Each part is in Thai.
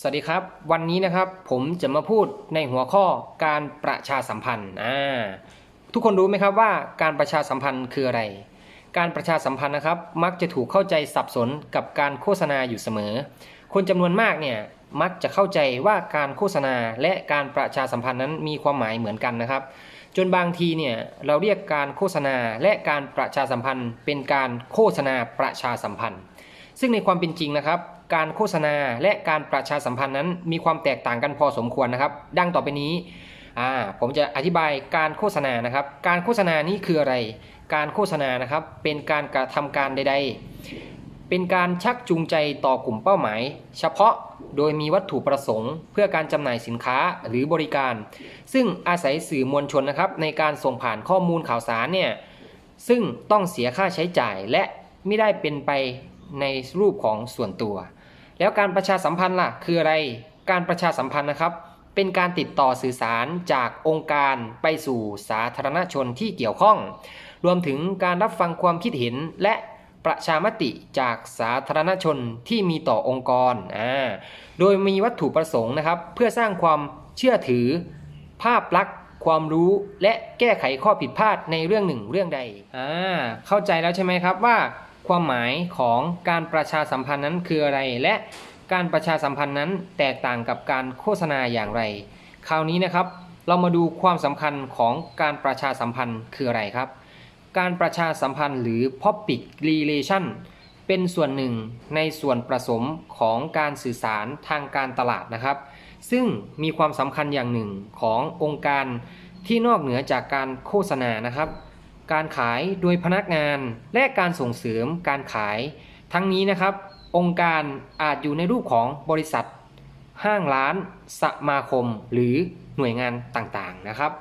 สวัสดีครับ วันนี้นะครับผมจะมาพูดในหัวข้อการประชาสัมพันธ์อ่าทุกคนรู้ไหมครับว่าการประชาสัมพันธ์คืออะไร การประชาสัมพันธ์นะครับ มักจะถูกเข้าใจสับสนกับการโฆษณาอยู่เสมอ คนจำนวนมากเนี่ยมักจะเข้าใจว่าการโฆษณาและการประชาสัมพันธ์นั้นมีความหมายเหมือนกันนะครับ จนบางทีเนี่ยเราเรียกการโฆษณาและการประชาสัมพันธ์ เป็นการโฆษณาประชาสัมพันธ์ ซึ่งในความเป็นจริงนะครับ การโฆษณาและการประชาสัมพันธ์นั้นมีความแตกต่างกันพอสมควรนะครับ ดังต่อไปนี้ผมจะอธิบายการโฆษณานะครับ การโฆษณานี้คืออะไร การโฆษณานะครับเป็นการกระทำการใด ๆ เป็นการชักจูงใจต่อกลุ่มเป้าหมาย เฉพาะโดยมีวัตถุประสงค์ เพื่อการจำหน่ายสินค้าหรือบริการ ซึ่งอาศัยสื่อมวลชนนะครับในการส่งผ่านข้อมูลข่าวสารเนี่ยซึ่งต้องเสียค่าใช้จ่ายและไม่ได้เป็นไปในรูปของส่วนตัว แล้วการประชาสัมพันธ์ล่ะ คืออะไร การประชาสัมพันธ์นะครับ เป็นการติดต่อสื่อสารจากองค์การไปสู่สาธารณชนที่เกี่ยวข้อง รวมถึงการรับฟังความคิดเห็นและประชามติจากสาธารณชนที่มีต่อองค์กร โดยมีวัตถุประสงค์นะครับ เพื่อสร้างความเชื่อถือ ภาพลักษณ์ความรู้และแก้ไขข้อผิดพลาดในเรื่องหนึ่งเรื่องใด อ่า เข้าใจแล้วใช่ไหมครับว่า ความหมายของการประชาสัมพันธ์นั้นคืออะไร และการประชาสัมพันธ์นั้นแตกต่างกับการโฆษณาอย่างไร คราวนี้นะครับ เรามาดูความสำคัญของการประชาสัมพันธ์คืออะไรครับ การประชาสัมพันธ์หรือ Public Relation เป็นส่วนหนึ่งในส่วนผสมของการสื่อสารทางการตลาดนะครับ ซึ่งมีความสำคัญอย่างหนึ่งขององค์การที่นอกเหนือจากการโฆษณานะครับ การขายโดยพนักงาน และการส่งเสริมการขาย ทั้งนี้นะครับ องค์การอาจอยู่ในรูปของบริษัท ห้างร้าน สมาคม หรือหน่วยงานต่างๆนะครับ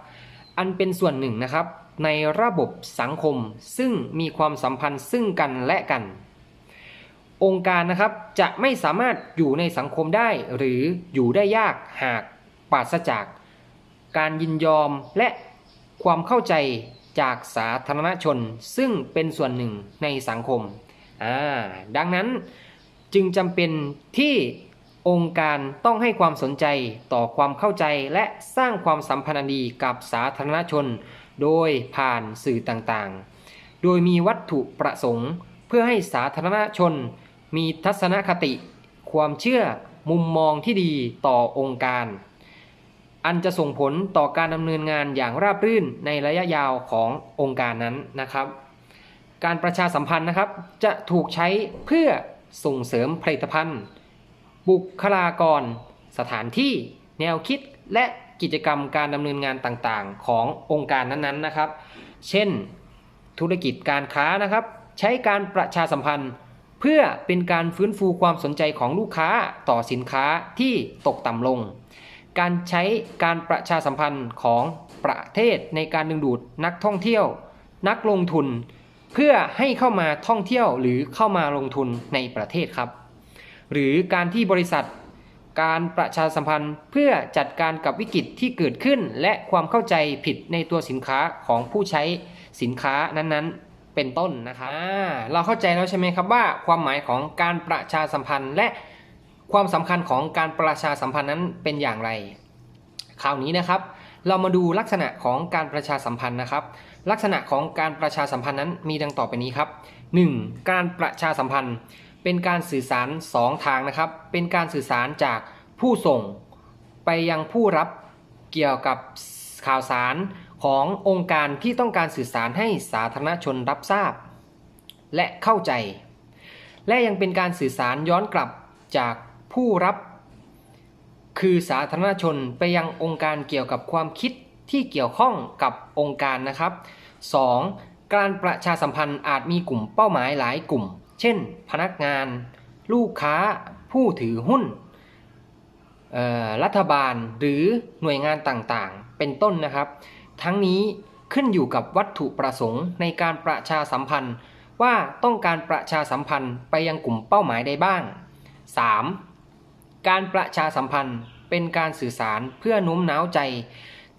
อันเป็นส่วนหนึ่งนะครับ ในระบบสังคมซึ่งมีความสัมพันธ์ซึ่งกันและกัน องค์การนะครับจะไม่สามารถอยู่ในสังคมได้ หรืออยู่ได้ยากหากปราศจาก การยินยอมและความเข้าใจ จากสาธารณชนซึ่งเป็นส่วนหนึ่งในสังคม ดังนั้นจึงจำเป็นที่องค์การต้องให้ความสนใจต่อความเข้าใจและสร้างความสัมพันธ์ดีกับสาธารณชน โดยผ่านสื่อต่างๆ โดยมีวัตถุประสงค์ เพื่อให้สาธารณชน มีทัศนคติ ความเชื่อมุมมองที่ดีต่อองค์การ อันจะส่งผลต่อการดำเนินงานอย่างราบรื่นในระยะยาวขององค์การนั้นนะครับ การประชาสัมพันธ์นะครับ จะถูกใช้เพื่อส่งเสริมผลิตภัณฑ์ บุคลากร สถานที่ แนวคิดและกิจกรรมการดำเนินงานต่างๆ ขององค์การนั้นๆนะครับ เช่น ธุรกิจการค้านะครับ ใช้การประชาสัมพันธ์ เพื่อเป็นการฟื้นฟูความสนใจของลูกค้าต่อสินค้าที่ตกต่ำลง การใช้การประชาสัมพันธ์ของประเทศในการดึงดูดนักท่องเที่ยว นักลงทุน เพื่อให้เข้ามาท่องเที่ยวหรือเข้ามาลงทุนในประเทศครับ หรือการที่บริษัท การประชาสัมพันธ์เพื่อจัดการกับวิกฤตที่เกิดขึ้น และความเข้าใจผิดในตัวสินค้าของผู้ใช้สินค้านั้นๆ เป็นต้นนะครับเราเข้าใจแล้วใช่ไหมครับว่าความหมายของการประชาสัมพันธ์และ ความสำคัญของการประชาสัมพันธ์นั้นเป็นอย่างไร คราวนี้นะครับ เรามาดูลักษณะของการประชาสัมพันธ์นะครับ ลักษณะของการประชาสัมพันธ์นั้นมีดังต่อไปนี้ครับ 1. การประชาสัมพันธ์ เป็นการสื่อสาร 2 ทางนะครับ เป็นการสื่อสารจากผู้ส่ง ไปยังผู้รับเกี่ยวกับข่าวสารขององค์การที่ต้องการสื่อสารให้สาธารณชนรับทราบ และเข้าใจ และยังเป็นการสื่อสารย้อนกลับจาก ผู้รับ คือสาธารณชนไปยังองค์การเกี่ยวกับความคิดที่เกี่ยวข้องกับองค์การนะครับ 2. การประชาสัมพันธ์อาจมีกลุ่มเป้าหมายหลายกลุ่ม เช่น พนักงาน ลูกค้า ผู้ถือหุ้น รัฐบาลหรือหน่วยงานต่างๆ เป็นต้นนะครับ ทั้งนี้ขึ้นอยู่กับวัตถุประสงค์ในการประชาสัมพันธ์ ว่าต้องการประชาสัมพันธ์ไปยังกลุ่มเป้าหมายใดบ้าง 3. การประชาสัมพันธ์เป็นการสื่อสารเพื่อโน้มน้าวใจ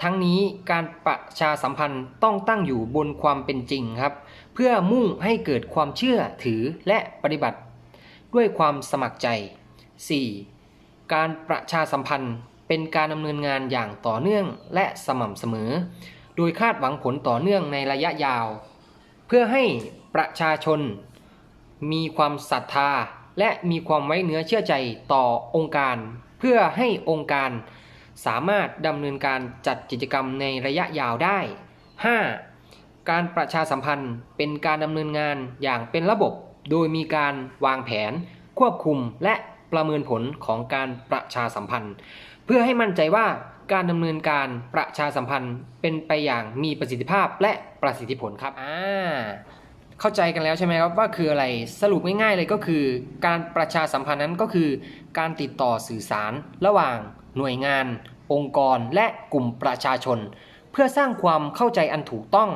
ทั้งนี้การประชาสัมพันธ์ต้องตั้งอยู่บนความเป็นจริงครับ เพื่อมุ่งให้เกิดความเชื่อถือและปฏิบัติ ด้วยความสมัครใจ 4. การประชาสัมพันธ์เป็นการดำเนินงานอย่างต่อเนื่องและสม่ำเสมอ โดยคาดหวังผลต่อเนื่องในระยะยาว เพื่อให้ประชาชน มีความศรัทธา และมีความไว้เนื้อเชื่อใจต่อองค์การ เพื่อให้องค์การสามารถดำเนินการจัดกิจกรรมในระยะยาวได้ 5. การประชาสัมพันธ์เป็นการดำเนินงานอย่างเป็นระบบ โดยมีการวางแผน ควบคุมและประเมินผลของการประชาสัมพันธ์ เพื่อให้มั่นใจว่าการดำเนินการประชาสัมพันธ์เป็นไปอย่างมีประสิทธิภาพและประสิทธิผลครับอ่า เข้าใจกันแล้วใช่ไหมครับว่าคืออะไรสรุปง่ายๆเลยก็คือ การประชาสัมพันธ์นั้นก็คือ การติดต่อสื่อสาร ระหว่าง หน่วยงาน องค์กร และกลุ่มประชาชน เพื่อสร้างความเข้าใจอันถูกต้อง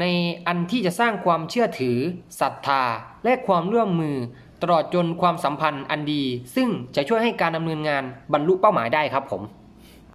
ในอันที่จะสร้างความเชื่อถือศรัทธา และความร่วมมือ ตลอดจนความสัมพันธ์อันดี ซึ่งจะช่วยให้การดำเนินงานบรรลุเป้าหมายได้ครับผม